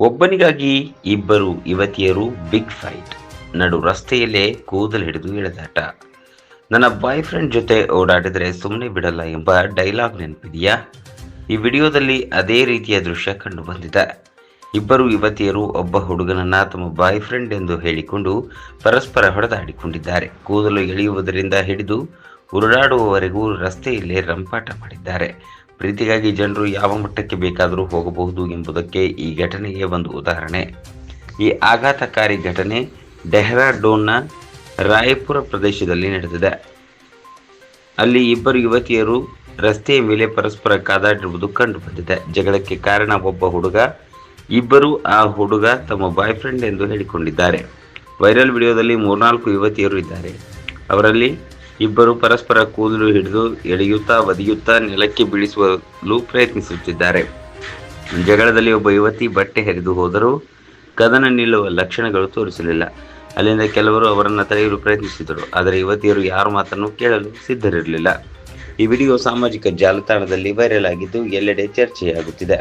ಒಬ್ಬನಿಗಾಗಿ ಇಬ್ಬರು ಯುವತಿಯರು big fight ನಡು ರಸ್ತೆಯಲ್ಲೇ ಕೂದಲು ಹಿಡಿದು ಎಳೆದಾಟ ನನ್ನ ಬಾಯ್ ಫ್ರೆಂಡ್ ಜೊತೆ ಓಡಾಡಿದರೆ ಸುಮ್ಮನೆ ಬಿಡಲ್ಲ ಎಂಬ ಡೈಲಾಗ್ ನೆನಪಿದೆಯಾ? ಈ ವಿಡಿಯೋದಲ್ಲಿ ಅದೇ ರೀತಿಯ ದೃಶ್ಯ ಕಂಡು ಬಂದಿದೆ. ಇಬ್ಬರು ಯುವತಿಯರು ಒಬ್ಬ ಹುಡುಗನನ್ನ ತಮ್ಮ ಬಾಯ್ ಫ್ರೆಂಡ್ ಎಂದು ಹೇಳಿಕೊಂಡು ಪರಸ್ಪರ ಹೊಡೆದಾಡಿಕೊಂಡಿದ್ದಾರೆ. ಕೂದಲು ಎಳೆಯುವುದರಿಂದ ಹಿಡಿದು ಉರುಳಾಡುವವರೆಗೂ ರಸ್ತೆಯಲ್ಲೇ ರಂಪಾಟ ಮಾಡಿದ್ದಾರೆ. ಪ್ರೀತಿಗಾಗಿ ಜನರು ಯಾವ ಮಟ್ಟಕ್ಕೆ ಬೇಕಾದರೂ ಹೋಗಬಹುದು ಎಂಬುದಕ್ಕೆ ಈ ಘಟನೆಗೆ ಒಂದು ಉದಾಹರಣೆ. ಈ ಆಘಾತಕಾರಿ ಘಟನೆ ಡೆಹ್ರಾಡೋನ್ನ ರಾಯಪುರ ಪ್ರದೇಶದಲ್ಲಿ ನಡೆದಿದೆ. ಅಲ್ಲಿ ಇಬ್ಬರು ಯುವತಿಯರು ರಸ್ತೆಯ ಮೇಲೆ ಪರಸ್ಪರ ಕಾದಾಡಿರುವುದು ಕಂಡುಬಂದಿದೆ. ಜಗಳಕ್ಕೆ ಕಾರಣ ಒಬ್ಬ ಹುಡುಗ, ಇಬ್ಬರು ಆ ಹುಡುಗ ತಮ್ಮ ಬಾಯ್ ಫ್ರೆಂಡ್ ಎಂದು ಹೇಳಿಕೊಂಡಿದ್ದಾರೆ. ವೈರಲ್ ವಿಡಿಯೋದಲ್ಲಿ ಮೂರ್ನಾಲ್ಕು ಯುವತಿಯರು ಇದ್ದಾರೆ. ಅವರಲ್ಲಿ ಇಬ್ಬರು ಪರಸ್ಪರ ಕೂದಲು ಹಿಡಿದು ಎಳೆಯುತ್ತಾ ಒದಿಯುತ್ತಾ ನೆಲಕ್ಕೆ ಬೀಳಿಸಲು ಪ್ರಯತ್ನಿಸುತ್ತಿದ್ದಾರೆ. ಜಗಳದಲ್ಲಿ ಒಬ್ಬ ಯುವತಿ ಬಟ್ಟೆ ಹರಿದು ಹೋದರೂ ಕದನ ನಿಲ್ಲುವ ಲಕ್ಷಣಗಳು ತೋರಿಸಲಿಲ್ಲ. ಅಲ್ಲಿಂದ ಕೆಲವರು ಅವರನ್ನು ತಡೆಯಲು ಪ್ರಯತ್ನಿಸಿದರು, ಆದರೆ ಯುವತಿಯರು ಯಾರ ಮಾತನ್ನು ಕೇಳಲು ಸಿದ್ಧರಿರಲಿಲ್ಲ. ಈ ವಿಡಿಯೋ ಸಾಮಾಜಿಕ ಜಾಲತಾಣದಲ್ಲಿ ವೈರಲ್ ಆಗಿದ್ದು ಎಲ್ಲೆಡೆ ಚರ್ಚೆಯಾಗುತ್ತಿದೆ.